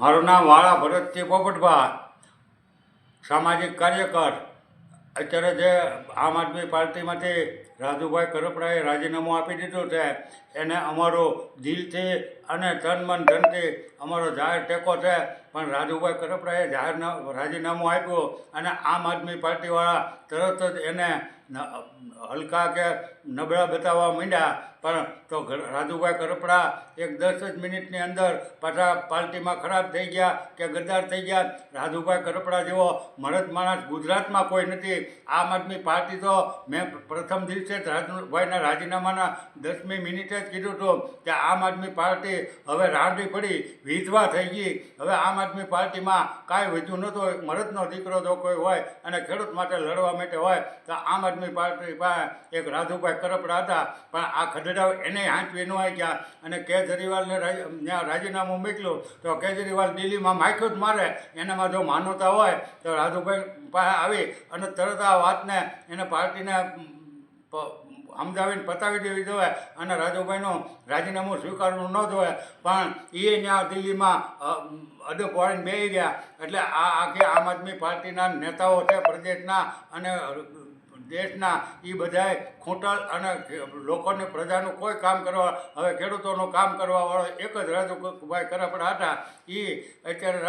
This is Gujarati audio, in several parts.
મારું નામ વાળા ભરતસિંહ પોપટભા, સામાજિક કાર્યકર. અત્યારે જે આમ આદમી પાર્ટીમાંથી રાજુભાઈ કરપડાએ રાજીનામું આપી દીધું છે, એને અમારો દિલથી અને તન મન ધનથી અમારો જાહેર ટેકો છે. પણ રાજુભાઈ કરપડાએ જાહેર રાજીનામું આપ્યું અને આમ આદમી પાર્ટીવાળા તરત જ એને હલકા કે નબળા બતાવવા માંડ્યા, પણ તો રાજુભાઈ કરપડા એક દસ જ મિનિટની અંદર પાછા પાર્ટીમાં ખરાબ થઈ ગયા કે ગદ્દાર થઈ ગયા. રાજુભાઈ કરપડા જેવો મરદ માણસ ગુજરાતમાં કોઈ નથી. આમ આદમી પાર્ટી તો મેં પ્રથમ દિવસે જ રાજુભાઈના રાજીનામાના દસમી મિનિટે જ કીધું હતું કે આમ આદમી પાર્ટી હવે રાડવી પડી, વિધવા થઈ ગઈ. હવે આમ આદમી પાર્ટીમાં કાંઈ વધ્યું નહોતું. મરદનો દીકરો જો કોઈ હોય અને ખેડૂત માટે લડવા માટે હોય, તો આમ આદમી પાર્ટી પાસે એક રાજુભાઈ કરપડા હતા. પણ આ ખદડા એને હાંચવી ન ગયા અને કેજરીવાલને રાજીનામું મોકલ્યું તો કેજરીવાલ દિલ્હીમાં માખ્યું જ મારે. એનામાં જો માનવતા હોય તો રાજુભાઈ પાસે આવી અને તરત આ વાતને એને પાર્ટીને સમજાવીને પતાવી દેવી જોઈએ અને રાજુભાઈનું રાજીનામું સ્વીકારવું ન જોઈએ. પણ એ ત્યાં દિલ્હીમાં અ, અડપ વાળીને બેસી ગયા. એટલે આ આખી આમ આદમી પાર્ટીના નેતાઓ છે પ્રદેશના અને દેશના એ બધાએ ખૂંટલ અને લોકોને પ્રજાનું કોઈ કામ કરવા, હવે ખેડૂતોનું કામ કરવાવાળો એક જ રાજુભાઈ કરપડા હતા. એ અત્યારે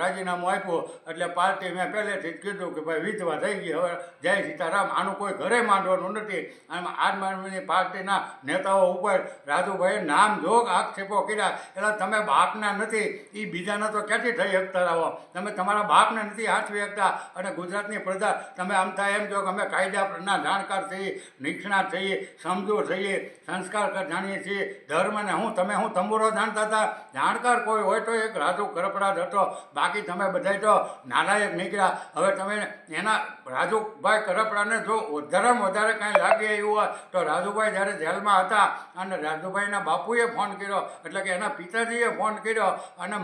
રાજીનામું આપ્યું. એટલે પાર્ટી મેં પહેલેથી જ કીધું કે ભાઈ વિધવા થઈ ગઈ, હવે જય સીતારામ. આનું કોઈ ઘરે માંડવાનું નથી. અને આમ આદમી પાર્ટીના નેતાઓ ઉપર રાજુભાઈએ નામ જોગ આક્ષેપો કર્યા. એટલે તમે બાપના નથી એ બીજાના તો ક્યાંથી થઈ શકતા રહો? તમે તમારા બાપને નથી હાંચવી શકતા. અને ગુજરાતની પ્રજા, તમે આમ થાય એમ કહો કે અમે કાયદાના જાણકાર થઈએ નિષ્ણાત થઈએ, સમજો થઈએ, સંસ્કાર જાણીએ છીએ, ધર્મને હું, તમે હું, તંબુરો જાણતા હતા. જાણકાર કોઈ હોય તો એક રાજુ કરપડા હતો. બાકી તમે બધા તો નાલાયક નીકળ્યા. હવે તમે એના રાજુભાઈ કરપડાને જો ધર્મ વધારે કાંઈ લાગે એવું હોય, તો રાજુભાઈ જ્યારે જેલમાં હતા અને રાજુભાઈના બાપુએ ફોન કર્યો, એટલે કે એના પિતાજીએ ફોન કર્યો અને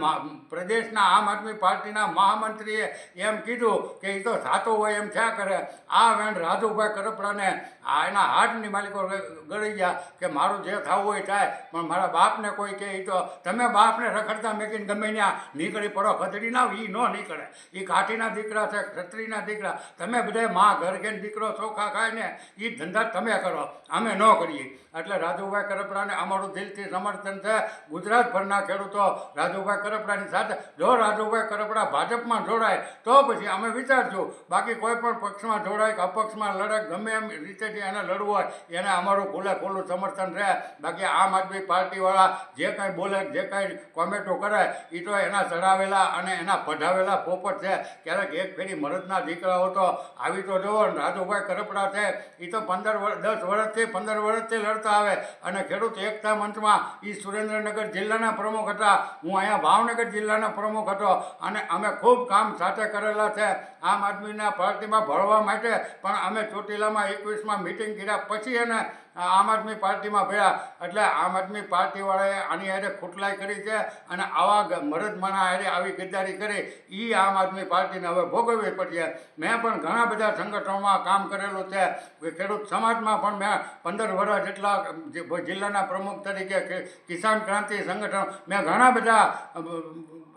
પ્રદેશના આમ આદમી પાર્ટીના મહામંત્રીએ એમ કીધું કે એ તો સાતો હોય એમ થયા કરે. આ વેણ રાજુભાઈ કરપડાને એના હાથની માલિકો ગળી ગયા કે મારું જે થવું હોય થાય, પણ મારા બાપને કોઈ કહે તો, તમે બાપને રખડતા મેકીને ગમે ત્યાં નીકળી પડો, ખતરી ના એ ન નીકળે. એ કાઠીના દીકરા છે ક્ષત્રિયના દીકરા. તમે બધા માં ઘર ઘેર દીકરો ચોખા ખાય ને એ ધંધા તમે કરો, અમે ન કરીએ. એટલે રાજુભાઈ કરપડાને અમારું દિલથી સમર્થન છે. ગુજરાતભરના ખેડૂતો રાજુભાઈ કરપડાની સાથે, જો રાજુભાઈ કરપડા ભાજપમાં જોડાય, તો પછી અમે વિચારશું, બાકી કોઈ પણ પક્ષમાં જોડાય કે અપક્ષમાં લડે ગમે એમ રીતેથી એને લડવું હોય, એને અમારું ખુલ્લે ખુલ્લું સમર્થન રહે. બાકી આમ આદમી પાર્ટીવાળા જે કાંઈ બોલે, જે કાંઈ કોમેન્ટો કરે એ તો એના ચડાવેલા અને એના પઢાવેલા પોપટ છે. ક્યારેક એક ફેરી મરદના દીકરાઓ તો આવી તો જુઓ રાજુભાઈ કરપડા છે એ તો પંદર વર્ષ દસ વર્ષથી પંદર વર્ષથી લડતા આવે. અને ખેડૂત એકતા મંચમાં એ સુરેન્દ્રનગર જિલ્લાના પ્રમુખ હતા. હું અહીંયા ભાવનગર જિલ્લાના પ્રમુખ હતો. અને અમે ખૂબ કામ સાથે કરેલા છે. આમ આદમીના પાર્ટીમાં ભળવા માટે પણ અમે ચોટીલામાં એકવીસમાં મિટિંગ કર્યા પછી એને આમ આદમી પાર્ટીમાં ભર્યા એટલે આમ આદમી પાર્ટીવાળાએ આની હારે ખોટલાઈ કરી છે અને આવા મરદમાના હારે આવી ગદ્દારી કરી. એ આમ આદમી પાર્ટીને હવે ભોગવવી પડશે. મેં પણ ઘણા બધા સંગઠનોમાં કામ કરેલું છે. ખેડૂત સમાજમાં પણ મેં પંદર વર્ષ જેટલા જિલ્લાના પ્રમુખ તરીકે કિસાન ક્રાંતિ સંગઠન, મેં ઘણા બધા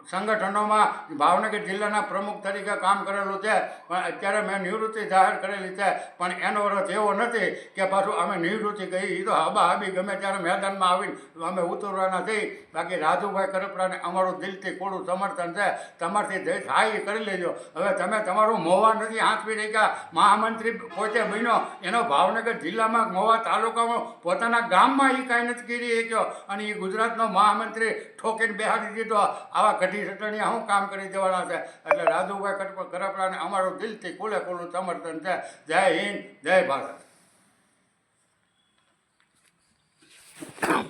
સંગઠનોમાં ભાવનગર જિલ્લાના પ્રમુખ તરીકે કામ કરેલું છે. પણ અત્યારે મેં નિવૃત્તિ જાહેર કરેલી છે. પણ એનો અર્થ એવો નથી કે પાછું અમે નિવૃત્તિ ગઈ એ તો હબા હબી ગમે ત્યારે મેદાનમાં આવીને અમે ઉતરવાના થઈ બાકી રાજુભાઈ કરપડાને અમારું દિલથી કોડું સમર્થન છે. તમારથી જે થાય કરી લેજો. હવે તમે તમારું મોવા નથી હાંચવી રહ્યા. મહામંત્રી પોતે બન્યો. એનો ભાવનગર જિલ્લામાં મોવા તાલુકામાં પોતાના ગામમાં એ કાંઈ નથી કરી શક્યો. અને એ ગુજરાતનો મહામંત્રી ઠોકીને બેહાડી દીધો. આવા કઢી સટણીયા શું કામ કરી દેવાના છે? એટલે રાજુભાઈ કરપ- કરપડાને અમારું દિલથી કુલે કુલું સમર્થન છે. જય હિન્દ, જય ભારત. Come.